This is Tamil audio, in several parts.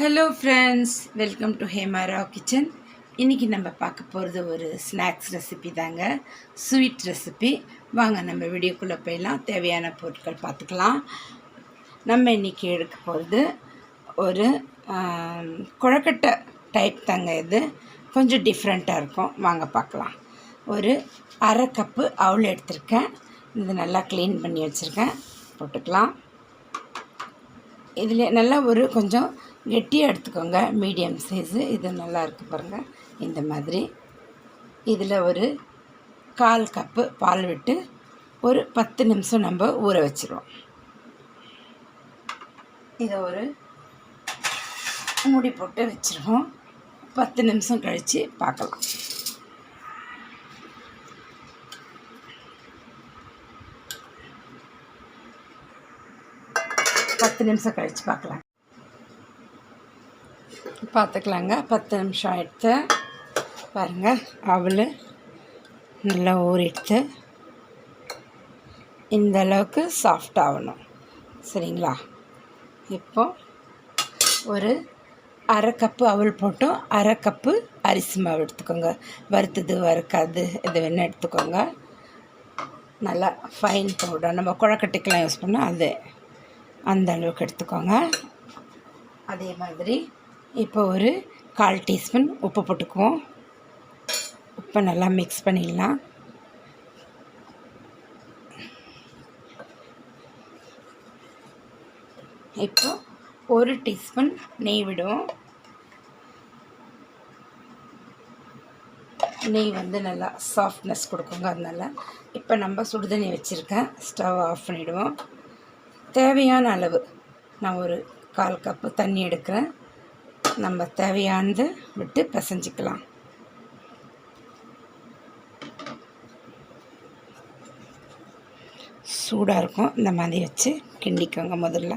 Hello friends welcome to Hemara kitchen இன்றைக்கி நம்ம பார்க்க போகிறது ஒரு ஸ்நாக்ஸ் ரெசிபி தாங்க. ஸ்வீட் ரெசிபி வாங்க நம்ம வீடியோக்குள்ளே போயெல்லாம் தேவையான பொருட்கள் பார்த்துக்கலாம். நம்ம இன்றைக்கி எடுக்க போகிறது ஒரு குழக்கட்டை டைப் தாங்க இது. கொஞ்சம் டிஃப்ரெண்ட்டாக இருக்கும். வாங்க பார்க்கலாம். ஒரு அரை கப்பு அவல் எடுத்திருக்கேன். இது நல்லா க்ளீன் பண்ணி வச்சுருக்கேன். போட்டுக்கலாம். இதில் நல்லா ஒரு கொஞ்சம் கெட்டியாக எடுத்துக்கோங்க. மீடியம் சைஸு இது நல்லாயிருக்கு பாருங்கள் இந்த மாதிரி. இதில் ஒரு கால் கப்பு பால் விட்டு ஒரு பத்து நிமிஷம் நம்ம ஊற வச்சிருவோம். இதை ஒரு மூடி போட்டு வச்சுருவோம். பத்து நிமிஷம் கழித்து பார்க்கலாம் பத்து நிமிஷம் கழித்து பார்க்கலாம் பார்த்துக்கலாங்க. பத்து நிமிஷம் எடுத்து பாருங்கள் அவள் நல்லா ஊறிடுத்து. இந்த அளவுக்கு சாஃப்ட் ஆகணும் சரிங்களா? இப்போ ஒரு அரை கப்பு அவல் போட்டோம். அரை கப்பு அரிசி மாவு எடுத்துக்கோங்க. வறுத்தது வறுக்காது இது வேணால் எடுத்துக்கோங்க. நல்லா ஃபைன் பவுடர் நம்ம குழக்கட்டைக்கெலாம் யூஸ் பண்ணால் அது. அந்த அளவுக்கு எடுத்துக்கோங்க. அதே மாதிரி இப்போ ஒரு கால் டீஸ்பூன் உப்பு போட்டுக்குவோம். உப்பை நல்லா மிக்ஸ் பண்ணிடலாம். இப்போ ஒரு டீஸ்பூன் நெய் விடுவோம். நெய் வந்து நல்லா சாஃப்ட்னஸ் கொடுக்குங்க அதனால. இப்போ நம்ம சுடுதண்ணி வச்சுருக்கேன் ஸ்டவ் ஆஃப் பண்ணிவிடுவோம் தேவையான அளவு நான் ஒரு கால் கப்பு தண்ணி எடுக்கிறேன். நம்ம தேவையானது விட்டு பிசைஞ்சிக்கலாம். சூடாக இருக்கும். இந்த மாதிரி வச்சு கிண்டிக்கோங்க முதல்ல.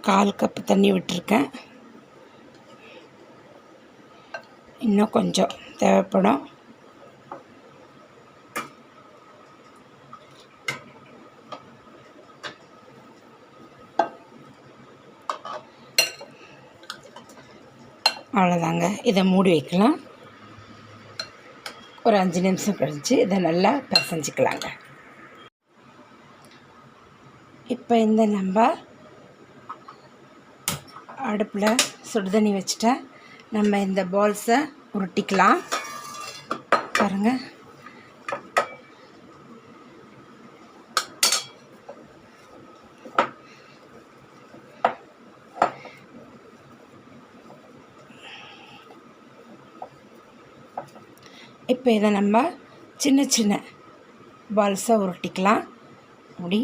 கால் கப்பு தண்ணி விட்டுருக்கேன். இன்னும் கொஞ்சம் தேவைப்படும். அவ்வளோதாங்க. இதை மூடி வைக்கலாம். ஒரு அஞ்சு நிமிஷம் கழித்து இதை நல்லா பிசைஞ்சிக்கலாங்க. இப்போ இந்த நம்ம அடுப்பில் சுடுதண்ணி வச்சுட்டேன். நம்ம இந்த பால்ஸை உருட்டிக்கலாம். பாருங்கள் இப்போ இதை நம்ம சின்ன சின்ன பால்ஸாக உருட்டிக்கலாம். அப்படி.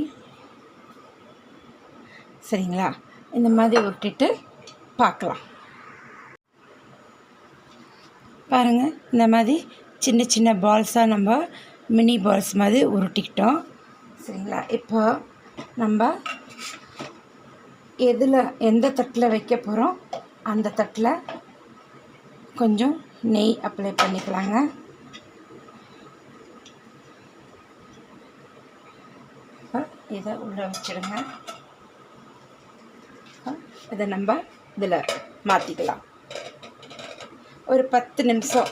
சரிங்களா? இந்த மாதிரி உருட்டிட்டு பார்க்கலாம். பாருங்கள் இந்த மாதிரி சின்ன சின்ன பால்ஸாக நம்ம மினி பால்ஸ் மாதிரி உருட்டிக்கிட்டோம். சரிங்களா? இப்போ நம்ம எதில் எந்த தட்டில் வைக்க போகிறோம் அந்த தட்டில் கொஞ்சம் நெய் அப்ளை பண்ணிக்கலாங்க. இதை உள்ளே வச்சிடுங்க இதை நம்ம இதில் மாற்றிக்கலாம் ஒரு பத்து நிமிஷம்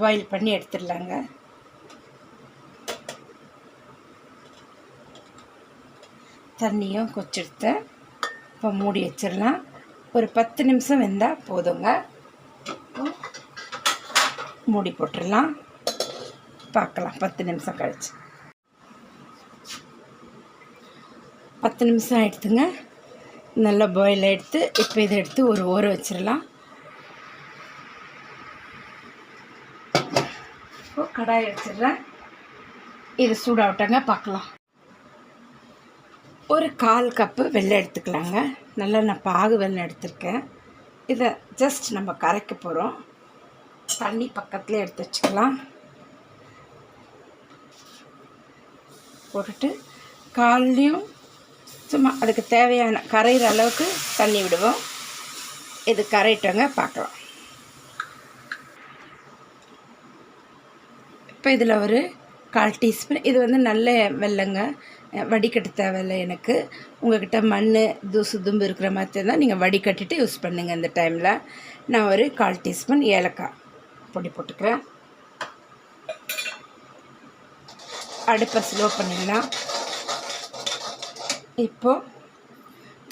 பாயில் பண்ணி எடுத்துடலாங்க. தண்ணியும் கொச்செடுத்து இப்போ மூடி வச்சிடலாம். ஒரு பத்து நிமிஷம் வெந்தால் போதுங்க. மூடி போட்டுடலாம். பார்க்கலாம் பத்து நிமிஷம் கழிச்சு. பத்து நிமிஷம் ஆகிடுதுங்க நல்லா பாயில் எடுத்து இப்போ இதை எடுத்து ஒரு ஊற வச்சிடலாம். இப்போ கடாய் வச்சிடுறேன். இது சூடாகட்டாங்க பார்க்கலாம். ஒரு கால் கப்பு வெள்ளை எடுத்துக்கலாங்க. நல்லா நான் பாகு வெள்ளை எடுத்திருக்கேன். இதை ஜஸ்ட் நம்ம கரைக்க போகிறோம் தண்ணி பக்கத்துலேயே எடுத்து வச்சுக்கலாம். போட்டுட்டு கால்லையும் சும்மா அதுக்கு தேவையான கரையிற அளவுக்கு தண்ணி விடுவோம். இது கரையிட்டோங்க பார்க்கலாம். இப்போ இதில் ஒரு கால் டீஸ்பூன். இது வந்து நல்ல வெள்ளைங்க வடிகட்ட தேவையில்லை எனக்கு. உங்கள்கிட்ட மண் தூசு தும்பு இருக்கிற மாதிரி இருந்தால் நீங்கள் வடிகட்டிட்டு யூஸ் பண்ணுங்கள் இந்த டைமில். நான் ஒரு கால் டீஸ்பூன் ஏலக்காய் பொடி போட்டுக்கிறேன். அடுப்பை ஸ்லோ பண்ணிடலாம். இப்போது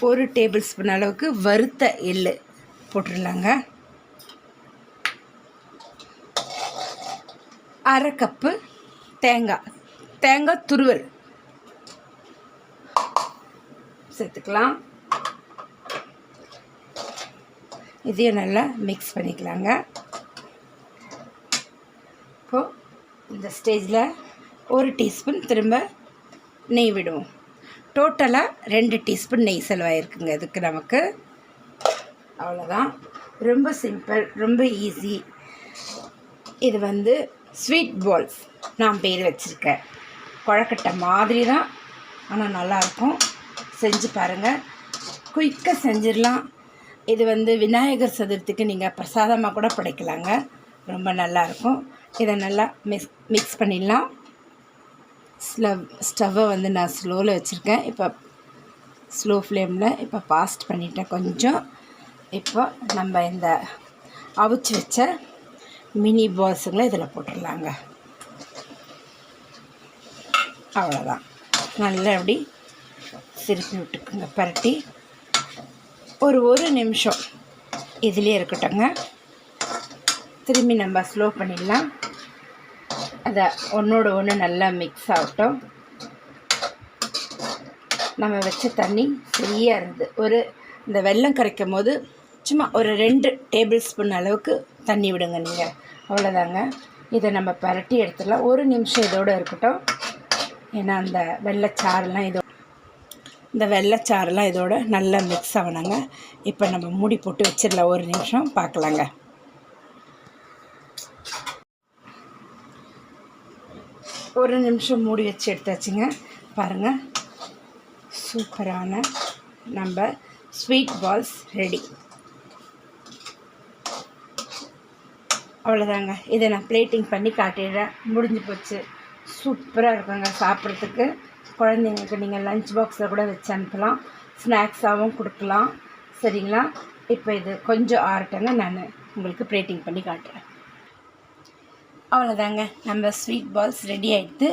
ஒரு டேபிள் ஸ்பூன் அளவுக்கு வறுத்த எள் போட்டுடலாங்க. அரை கப்பு தேங்காய் தேங்காய் துருவல் சேர்த்துக்கலாம். இதையும் நல்லா மிக்ஸ் பண்ணிக்கலாங்க. இப்போது இந்த ஸ்டேஜில் ஒரு டீஸ்பூன் திரும்ப நெய் விடுவோம். டோட்டலாக ரெண்டு டீஸ்பூன் நெய் செலவாயிருக்குங்க இதுக்கு நமக்கு. அவ்வளோதான் ரொம்ப சிம்பிள் ரொம்ப ஈஸி இது வந்து ஸ்வீட் பால்ஸ் நான் பேர் வச்சுருக்கேன். குழக்கட்டை மாதிரி தான் ஆனால் நல்லாயிருக்கும். செஞ்சு பாருங்கள் குயிக்காக செஞ்சிடலாம். இது வந்து விநாயகர் சதுர்த்திக்கு நீங்கள் பிரசாதமாக கூட படைக்கலாங்க. ரொம்ப நல்லாயிருக்கும். இதை நல்லா மிக்ஸ் மிக்ஸ் பண்ணிடலாம். ஸ்லவ் ஸ்டவ்வை வந்து நான் ஸ்லோவில் வச்சுருக்கேன். இப்போ ஸ்லோ ஃப்ளேமில் இப்போ பாஸ்ட் பண்ணிட்டேன் கொஞ்சம். இப்போ நம்ம இந்த அவிச்சு வச்ச மினி பால்ஸுங்களை இதில் போட்டுடலாங்க. அவ்வளோதான் நல்லா அப்படி திருப்பி விட்டுக்குங்க பரட்டி. ஒரு ஒரு நிமிஷம். இதிலே இருக்கட்டும்ங்க. திரும்பி நம்ம ஸ்லோ பண்ணிடலாம். அதை ஒன்றோட ஒன்று நல்லா மிக்ஸ் ஆகட்டும். நம்ம வச்ச தண்ணி சரியாக இருந்தது ஒரு இந்த வெள்ளம் கரைக்கும் போது சும்மா ஒரு ரெண்டு டேபிள் ஸ்பூன் அளவுக்கு தண்ணி விடுங்க நீங்கள் அவ்வளோதாங்க இதை நம்ம பரட்டி எடுத்துடலாம். ஒரு நிமிஷம் இதோடு இருக்கட்டும். ஏன்னா அந்த வெள்ளைச்சாறுலாம் இதோ இந்த வெள்ளைச்சாறுலாம் இதோட நல்லா மிக்ஸ் ஆகணுங்க. இப்போ நம்ம மூடி போட்டு வச்சிடலாம். ஒரு நிமிஷம் பார்க்கலாங்க. ஒரு நிமிஷம் மூடி வச்சு எடுத்தாச்சுங்க. பாருங்கள் சூப்பரான நம்ம ஸ்வீட் பால்ஸ் ரெடி அவ்வளோதாங்க இதை நான் பிளேட்டிங் பண்ணி காட்டிடுறேன். முடிஞ்சு போச்சு. சூப்பராக இருக்குங்க சாப்பிட்றதுக்கு. குழந்தைங்களுக்கு நீங்கள் லஞ்ச் பாக்ஸில் கூட வச்சு அனுப்பலாம். ஸ்நாக்ஸாகவும் கொடுக்கலாம். சரிங்களா? இப்போ இது கொஞ்சம் ஆரட்டங்க நான் உங்களுக்கு பிளேட்டிங் பண்ணி காட்டுறேன். அவ்வளோதாங்க நம்ம ஸ்வீட் பால்ஸ் ரெடி ஆகிட்டு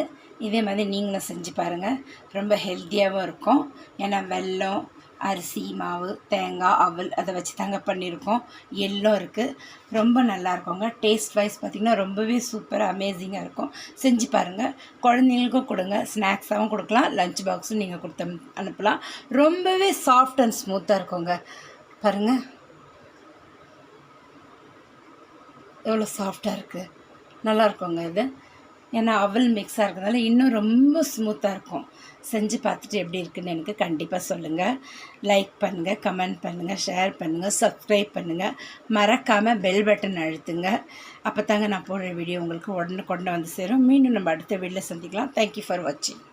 இதே மாதிரி நீங்களும் செஞ்சு பாருங்கள் ரொம்ப ஹெல்த்தியாகவும் இருக்கும். ஏன்னா வெல்லம் அரிசி மாவு தேங்காய் அவல் அதை வச்சு தாங்க பண்ணியிருக்கோம். எல்லாம் இருக்குது ரொம்ப நல்லா இருக்குங்க. டேஸ்ட் வைஸ் பார்த்திங்கன்னா ரொம்பவே சூப்பராக அமேசிங்காக இருக்கும். செஞ்சு பாருங்கள் குழந்தைங்களுக்கும் கொடுங்க. ஸ்நாக்ஸாகவும் கொடுக்கலாம். லஞ்ச் பாக்ஸும் நீங்கள் கொடுத்து அனுப்பலாம். ரொம்பவே சாஃப்ட் அண்ட் ஸ்மூத்தாக இருக்குங்க. பாருங்கள் எவ்வளோ சாஃப்டாக இருக்குது நல்லாயிருக்குங்க இது. ஏன்னா அவல் மிக்ஸாக இருக்கிறதுனால இன்னும் ரொம்ப ஸ்மூத்தாக இருக்கும். செஞ்சு பார்த்துட்டு எப்படி இருக்குன்னு எனக்கு கண்டிப்பாக சொல்லுங்கள் லைக் பண்ணுங்கள் கமெண்ட் பண்ணுங்கள் ஷேர் பண்ணுங்கள் சப்ஸ்கிரைப் பண்ணுங்கள் மறக்காமல் பெல் பட்டன் அழுத்துங்க. அப்போ தாங்க நான் போடுற வீடியோ உங்களுக்கு உடனே கொண்டு வந்து சேரும். மீண்டும் நம்ம அடுத்த வீடியோவில் சந்திக்கலாம். தேங்க்யூ ஃபார் வாட்சிங்